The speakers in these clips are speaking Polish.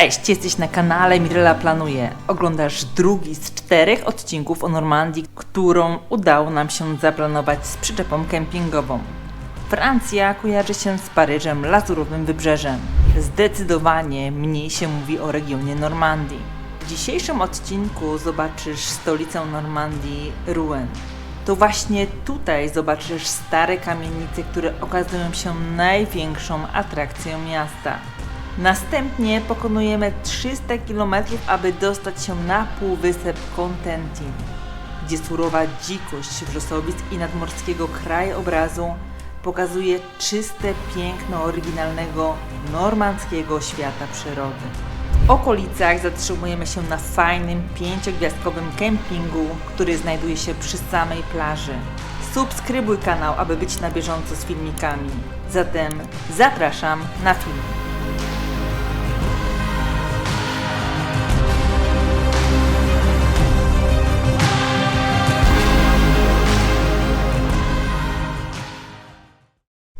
Cześć, jesteś na kanale Mirela Planuje. Oglądasz drugi z czterech odcinków o Normandii, którą udało nam się zaplanować z przyczepą kempingową. Francja kojarzy się z Paryżem, lazurowym wybrzeżem. Zdecydowanie mniej się mówi o regionie Normandii. W dzisiejszym odcinku zobaczysz stolicę Normandii, Rouen. To właśnie tutaj zobaczysz stare kamienice, które okazują się największą atrakcją miasta. Następnie pokonujemy 300 km, aby dostać się na półwysep Contentin, gdzie surowa dzikość wrzosowisk i nadmorskiego krajobrazu pokazuje czyste piękno oryginalnego normandzkiego świata przyrody. W okolicach zatrzymujemy się na fajnym pięciogwiazdkowym kempingu, który znajduje się przy samej plaży. Subskrybuj kanał, aby być na bieżąco z filmikami. Zatem zapraszam na film.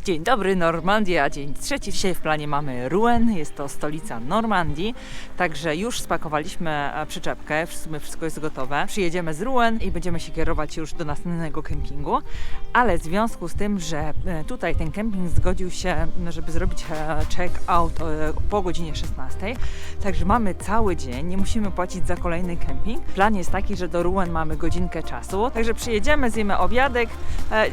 Dzień dobry, Normandia, dzień trzeci. Dzisiaj w planie mamy Rouen, jest to stolica Normandii, także już spakowaliśmy e, przyczepkę, w sumie wszystko jest gotowe. Przyjedziemy z Rouen i będziemy się kierować już do następnego kempingu, ale w związku z tym, że e, tutaj ten kemping zgodził się, żeby zrobić e, check-out po godzinie 16, także mamy cały dzień, nie musimy płacić za kolejny kemping. Plan jest taki, że do Rouen mamy godzinkę czasu, także przyjedziemy, zjemy obiadek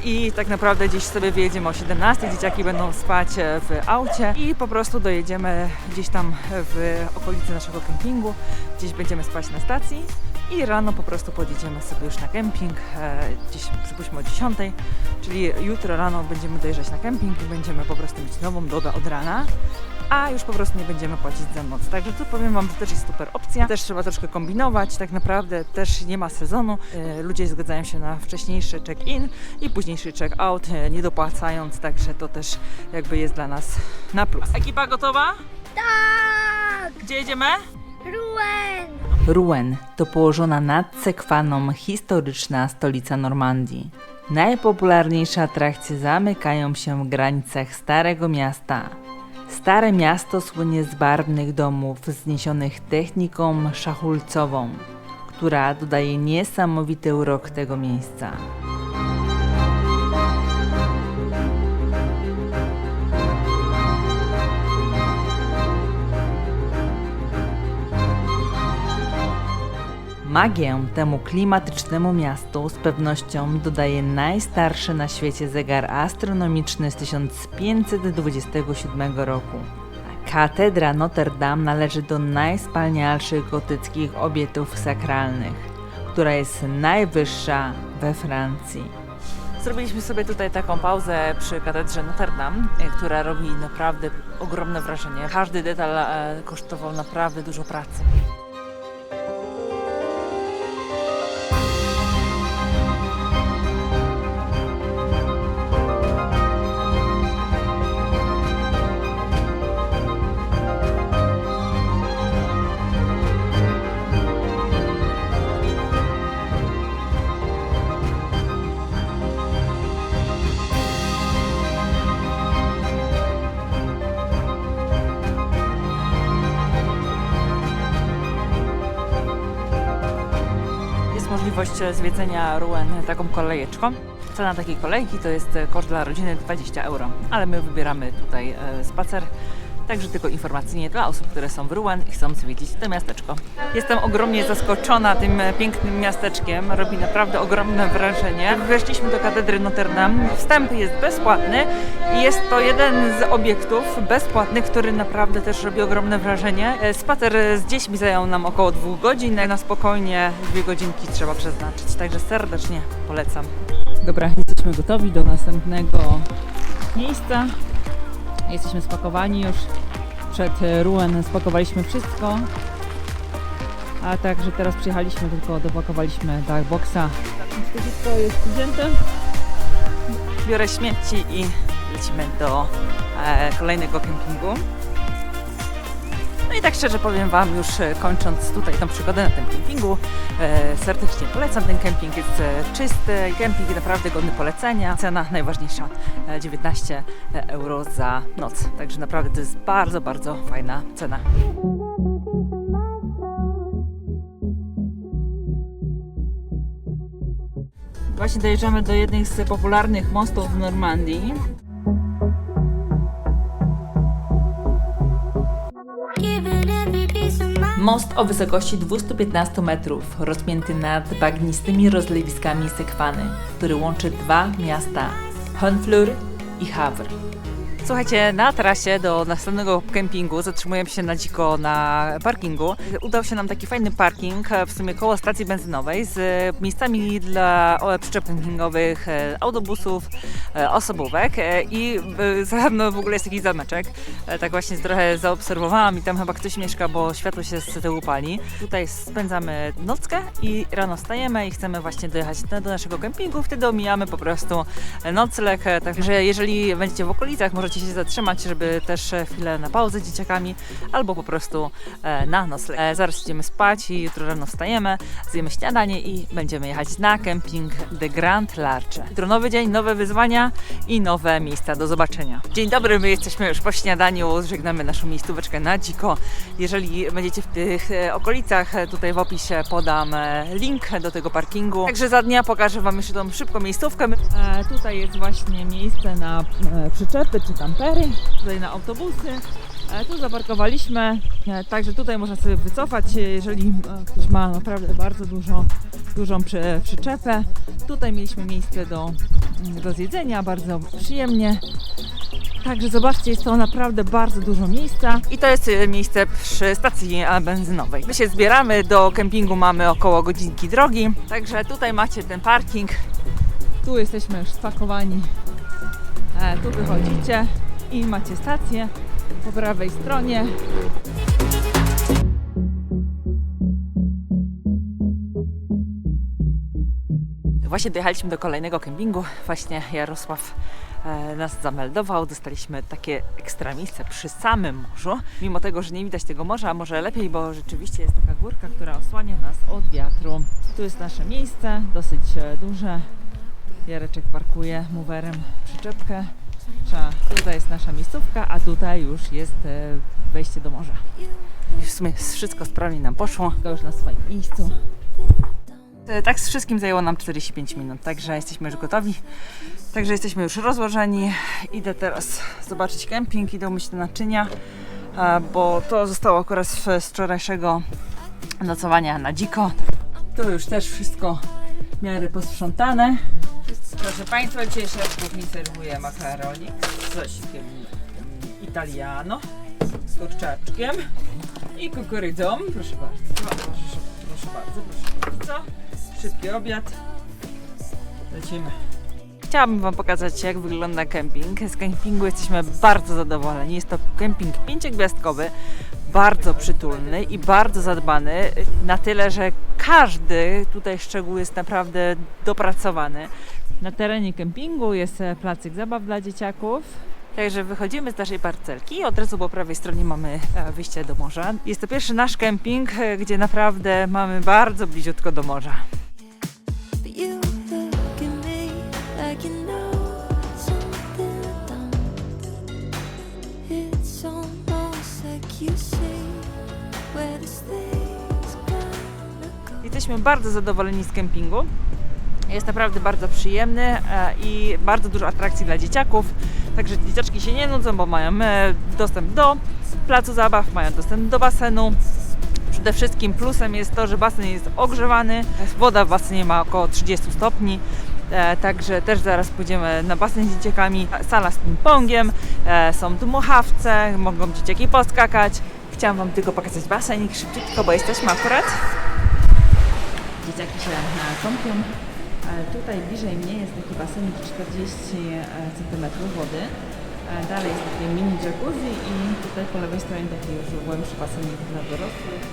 i tak naprawdę gdzieś sobie wyjedziemy o 17, dzieciaki będą spać e, w aucie i po prostu dojedziemy gdzieś tam w okolicy naszego kempingu, gdzieś będziemy spać na stacji i rano po prostu podjedziemy sobie już na kemping, e, gdzieś przypuśćmy o 10, czyli jutro rano będziemy dojeżdżać na kemping i będziemy po prostu mieć nową dobę od rana a już po prostu nie będziemy płacić za noc. Także tu powiem Wam, że też jest super opcja. Też trzeba troszkę kombinować, tak naprawdę też nie ma sezonu. E, Ludzie zgadzają się na wcześniejszy check-in i późniejszy check-out, e, nie dopłacając, także to też jakby jest dla nas na plus. Ekipa gotowa? Tak! Gdzie jedziemy? Rouen! Rouen to położona nad Sekwaną historyczna stolica Normandii. Najpopularniejsze atrakcje zamykają się w granicach Starego Miasta. Stare miasto słynie z barwnych domów zniesionych techniką szachulcową, która dodaje niesamowity urok tego miejsca. Magię temu klimatycznemu miastu z pewnością dodaje najstarszy na świecie zegar astronomiczny z 1527 roku. Katedra Notre Dame należy do najspanialszych gotyckich obiektów sakralnych, która jest najwyższa we Francji. Zrobiliśmy sobie tutaj taką pauzę przy katedrze Notre Dame, e, która robi naprawdę ogromne wrażenie. Każdy detal e, kosztował naprawdę dużo pracy. Jest możliwość e, zwiedzenia Rouen taką kolejeczką. Cena takiej kolejki to jest e, koszt dla rodziny 20 euro, ale my wybieramy tutaj e, spacer. Także tylko informacyjnie dla osób, które są w Rouen i chcą zwiedzić to miasteczko. Jestem ogromnie zaskoczona tym pięknym miasteczkiem. Robi naprawdę ogromne wrażenie. Weszliśmy do katedry Notre Dame. Wstęp jest bezpłatny i jest to jeden z obiektów bezpłatnych, który naprawdę też robi ogromne wrażenie. E, Spacer z dziećmi zajął nam około dwóch godzin. Na spokojnie dwie godzinki trzeba przeznaczyć. Także serdecznie polecam. Dobra, jesteśmy gotowi do następnego miejsca. Jesteśmy spakowani już. Przed e, Rouen spakowaliśmy wszystko. A także teraz przyjechaliśmy, tylko dopakowaliśmy darkboxa. To wszystko jest wzięte. Biorę śmieci i lecimy do e, kolejnego kempingu. No i tak szczerze powiem Wam, już e, kończąc tutaj tą przygodę na tym kempingu, e, serdecznie polecam ten kemping, jest e, czysty, kemping naprawdę godny polecenia. Cena najważniejsza, e, 19 euro za noc, także naprawdę to jest bardzo, bardzo fajna cena. Właśnie dojeżdżamy do jednych z popularnych mostów w Normandii. Most o wysokości 215 metrów, rozpięty nad bagnistymi rozlewiskami Sekwany, który łączy dwa miasta Honfleur i Havre. Słuchajcie, na trasie do następnego kempingu zatrzymujemy się na dziko na parkingu. Udał się nam taki fajny parking, w sumie koło stacji benzynowej, z miejscami dla przyczep kempingowych, e, autobusów, e, osobówek e, i za mną w ogóle jest jakiś zameczek. Tak właśnie trochę zaobserwowałam i tam chyba ktoś mieszka, bo światło się z tyłu pali. Tutaj spędzamy nockę i rano wstajemy i chcemy właśnie dojechać do naszego kempingu. Wtedy omijamy po prostu nocleg. Także jeżeli będziecie w okolicach, możecie się zatrzymać, żeby też e, chwilę na pauzę z dzieciakami albo po prostu e, na nocleg. E, Zaraz idziemy spać i jutro rano wstajemy, zjemy śniadanie i będziemy jechać na kemping The Grand Larche. Jutro nowy dzień, nowe wyzwania i nowe miejsca do zobaczenia. Dzień dobry, my jesteśmy już po śniadaniu, żegnamy naszą miejscóweczkę na dziko. Jeżeli będziecie w tych okolicach, tutaj w opisie podam link do tego parkingu. Także za dnia pokażę Wam jeszcze tą szybką miejscówkę. E, tutaj jest właśnie miejsce na e, przyczepy czy kampery, tutaj na autobusy. E, Tu zaparkowaliśmy, e, także tutaj można sobie wycofać, e, jeżeli ktoś ma naprawdę bardzo dużo, dużą przy, przyczepę. Tutaj mieliśmy miejsce do, mm, do zjedzenia, bardzo przyjemnie. Także zobaczcie, jest to naprawdę bardzo dużo miejsca. I to jest miejsce przy stacji benzynowej. My się zbieramy, do kempingu mamy około godzinki drogi. Także tutaj macie ten parking. Tu jesteśmy już spakowani. E, tu wychodzicie i macie stację po prawej stronie. Właśnie dojechaliśmy do kolejnego kempingu. Właśnie Jarosław e, nas zameldował. Dostaliśmy takie ekstra miejsce przy samym morzu. Mimo tego, że nie widać tego morza, a może lepiej, bo rzeczywiście jest taka górka, która osłania nas od wiatru. Tu jest nasze miejsce, dosyć e, duże. Jareczek parkuje mowerem przyczepkę. Trzeba- Tutaj jest nasza miejscówka, a tutaj już jest e, wejście do morza. I w sumie wszystko sprawnie nam poszło. To już na swoim miejscu. E, Tak z wszystkim zajęło nam 45 minut, także jesteśmy już gotowi. Także jesteśmy już rozłożeni. Idę teraz zobaczyć kemping, idę umyć te naczynia, bo to zostało akurat z z wczorajszego nocowania na dziko. Tu już też wszystko w miarę posprzątane. Proszę Państwa, dzisiaj szef kuchni serwuje makaronik z sosikiem italiano, z kurczaczkiem i kukurydzą. Proszę bardzo, proszę, proszę bardzo, proszę bardzo. Szybki obiad. Lecimy. Chciałabym Wam pokazać, jak wygląda kemping. Z kempingu jesteśmy bardzo zadowoleni. Jest to kemping pięciogwiazdkowy, bardzo przytulny i bardzo zadbany. Na tyle, że każdy tutaj szczegół jest naprawdę dopracowany. Na terenie kempingu jest e, placyk zabaw dla dzieciaków. Także wychodzimy z naszej parcelki od razu po prawej stronie mamy e, wyjście do morza. Jest to pierwszy nasz kemping, e, gdzie naprawdę mamy bardzo bliziutko do morza. Jesteśmy bardzo zadowoleni z kempingu. Jest naprawdę bardzo przyjemny e, i bardzo dużo atrakcji dla dzieciaków. Także dzieciaczki się nie nudzą, bo mają e, dostęp do placu zabaw, mają dostęp do basenu. Przede wszystkim plusem jest to, że basen jest ogrzewany. Woda w basenie ma około 30 stopni. E, także też zaraz pójdziemy na basen z dzieciakami. Sala z ping-pongiem, są dmuchawce, mogą dzieciaki poskakać. Chciałam Wam tylko pokazać basenik szybciutko, bo jesteśmy akurat dzieciaki się kąpią. E, Tutaj bliżej mnie jest taki basenik 40 cm wody. E, Dalej jest takie mini jacuzzi i tutaj po lewej stronie taki już głębszy basenik dla dorosłych.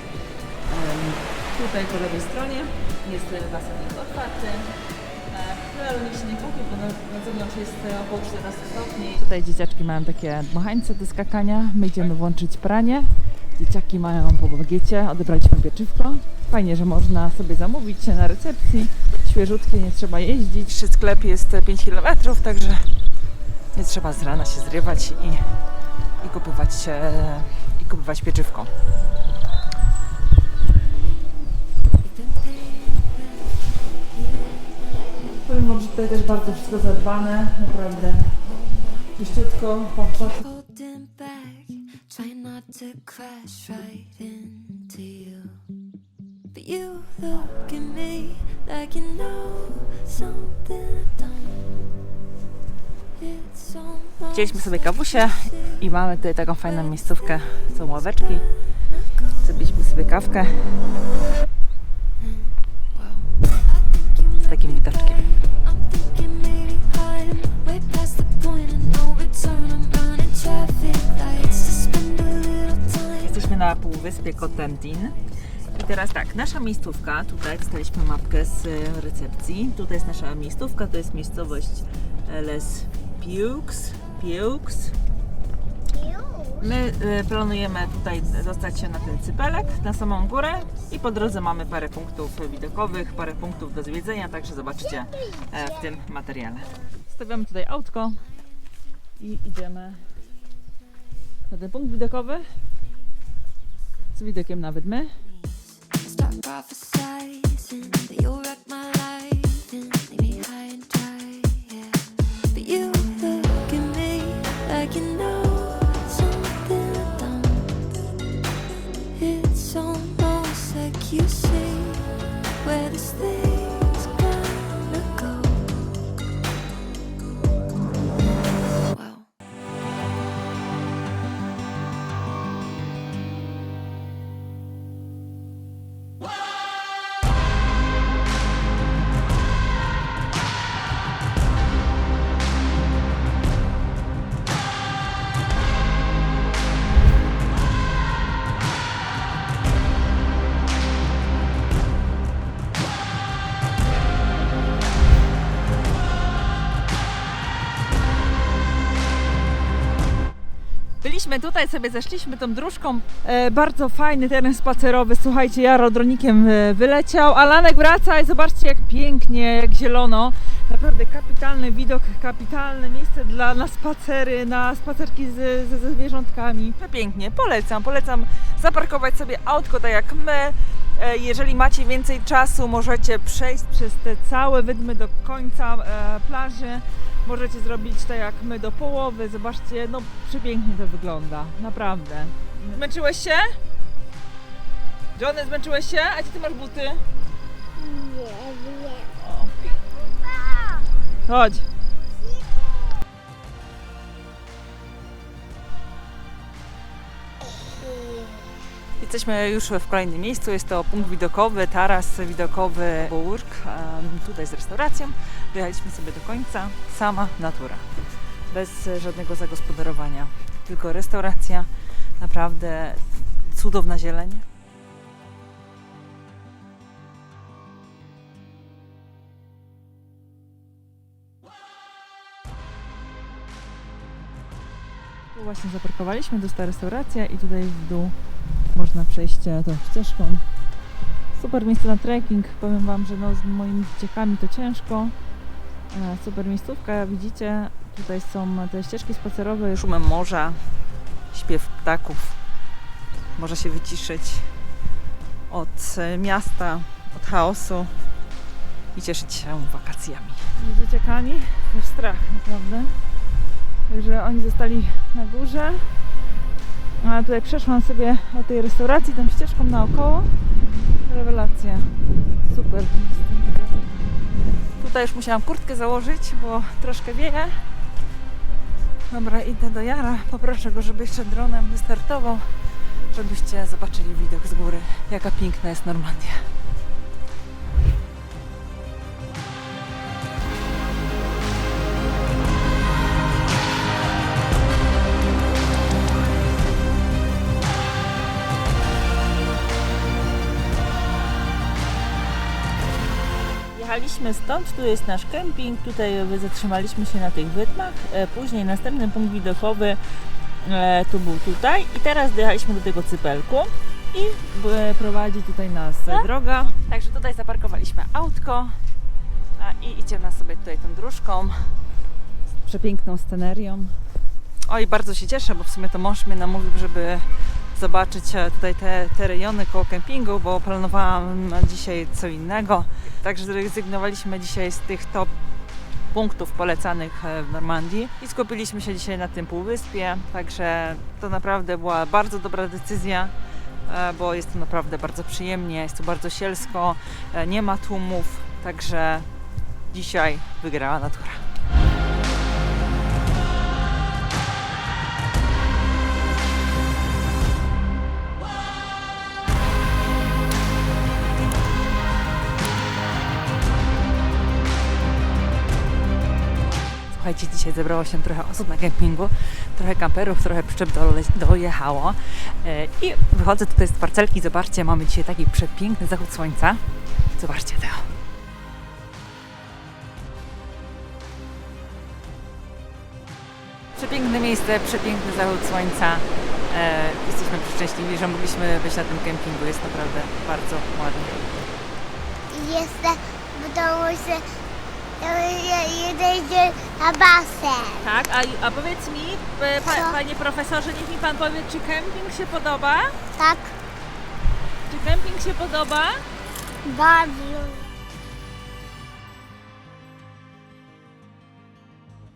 Tutaj po lewej stronie jest e, basenik otwarty. E, Ale nikt się nie kupi, bo na, jest około 14 stopni. Tutaj dzieciaczki mają takie dmuchańce do skakania. My idziemy włączyć pranie. Dzieciaki mają po bagiecie, odebraliśmy pieczywko. Fajnie, że można sobie zamówić na recepcji. Świeżutkie, nie trzeba jeździć. Przy sklep jest 5 km, także nie trzeba z rana się zrywać i, i, kupować, i kupować pieczywko. Powiem Wam, że tutaj też bardzo wszystko zadbane, naprawdę czyściutko, popatrz. Not to crash right into you. But you look at me like you know something I don't. It's almost Wzięliśmy sobie kawusie i mamy tutaj taką fajną miejscówkę, są ławeczki. Zrobiliśmy sobie kawkę na półwyspie Cotentin. I teraz tak, nasza miejscówka, tutaj dostaliśmy mapkę z e, recepcji. Tutaj jest nasza miejscówka, to jest miejscowość e, Les Pieux. Pieux. My e, planujemy tutaj dostać się na ten cypelek, na samą górę i po drodze mamy parę punktów widokowych, parę punktów do zwiedzenia, także zobaczycie w tym materiale. Stawiamy tutaj autko i idziemy na ten punkt widokowy z widokiem nawet my. Byliśmy tutaj, sobie zeszliśmy tą dróżką. E, bardzo fajny teren spacerowy. Słuchajcie, Jaro dronikiem e, wyleciał. Alanek wraca i zobaczcie jak pięknie, jak zielono. Naprawdę kapitalny widok, kapitalne miejsce dla, na spacery, na spacerki z, z, ze zwierzątkami. Pięknie, polecam, polecam zaparkować sobie autko tak jak my. E, Jeżeli macie więcej czasu, możecie przejść przez te całe wydmy do końca e, plaży. Możecie zrobić tak jak my do połowy. Zobaczcie, no przepięknie to wygląda. Naprawdę. Zmęczyłeś się? Johnny, zmęczyłeś się? A gdzie ty masz buty? Nie, nie. Chodź. Jesteśmy już w kolejnym miejscu. Jest to punkt widokowy, taras widokowy Burg. Tutaj z restauracją. Dojechaliśmy sobie do końca. Sama natura. Bez żadnego zagospodarowania. Tylko restauracja. Naprawdę cudowna zieleń. Właśnie zaparkowaliśmy, to jest ta restauracja i tutaj w dół można przejść e, tą ścieżką. Super miejsce na trekking. Powiem Wam, że no, z moimi dzieciakami to ciężko. E, Super miejscówka, widzicie, tutaj są te ścieżki spacerowe. Szumem morza, śpiew ptaków. Można się wyciszyć od e, miasta, od chaosu i cieszyć się wakacjami. Z dzieciakami już strach naprawdę. Także oni zostali na górze. A ja tutaj przeszłam sobie od tej restauracji tą ścieżką naokoło. Rewelacja. Super. Tutaj już musiałam kurtkę założyć, bo troszkę wieje. Dobra, idę do Jara. Poproszę go, żeby jeszcze dronem wystartował, żebyście zobaczyli widok z góry. Jaka piękna jest Normandia. Jechaliśmy stąd, tu jest nasz kemping, tutaj zatrzymaliśmy się na tych wydmach, e, później następny punkt widokowy e, tu był tutaj i teraz dojechaliśmy do tego cypelku i e, prowadzi tutaj nas droga. Także tutaj zaparkowaliśmy autko i idziemy sobie tutaj tą dróżką z przepiękną scenerią. Oj, bardzo się cieszę, bo w sumie to mąż mnie namówił, żeby zobaczyć e, tutaj te, te rejony koło kempingu, bo planowałam dzisiaj co innego. Także zrezygnowaliśmy dzisiaj z tych top punktów polecanych e, w Normandii i skupiliśmy się dzisiaj na tym półwyspie, także to naprawdę była bardzo dobra decyzja, e, bo jest to naprawdę bardzo przyjemnie, jest tu bardzo sielsko, nie ma tłumów, także dzisiaj wygrała natura. Słuchajcie, dzisiaj zebrało się trochę osób na kempingu, trochę kamperów, trochę przyczep dojechało. E, I wychodzę tutaj z parcelki, zobaczcie, mamy dzisiaj taki przepiękny zachód słońca. Zobaczcie to. Przepiękne miejsce, przepiękny zachód słońca. E, jesteśmy przeszczęśliwi, że mogliśmy być na tym kempingu. Jest naprawdę bardzo ładnie. Jestem w domu, jedę na basen. Tak, a, a powiedz mi, e, pa, Co? panie profesorze, niech mi pan powie, czy kemping się podoba? Tak, Czy kemping się podoba? bardzo.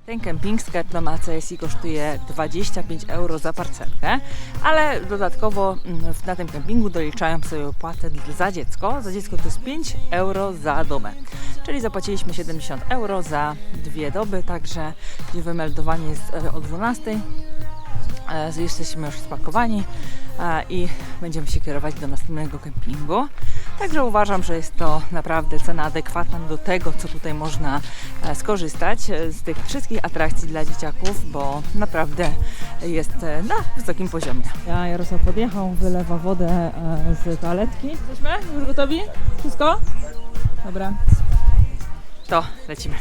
Ten kemping sklep na ACSI kosztuje 25 euro za parcelkę, ale dodatkowo mm, na tym kempingu doliczają sobie opłatę za dziecko. Za dziecko to jest 5 euro za dobę. Czyli zapłaciliśmy 70 euro za dwie doby, także wymeldowanie jest e, o 12. E, Jesteśmy już spakowani e, i będziemy się kierować do następnego kempingu. Także uważam, że jest to naprawdę cena adekwatna do tego, co tutaj można e, skorzystać e, z tych wszystkich atrakcji dla dzieciaków, bo naprawdę jest e, na wysokim poziomie. Ja Jarosław podjechał, wylewa wodę z toaletki. Jesteśmy już gotowi? Wszystko? Dobra. To lecimy.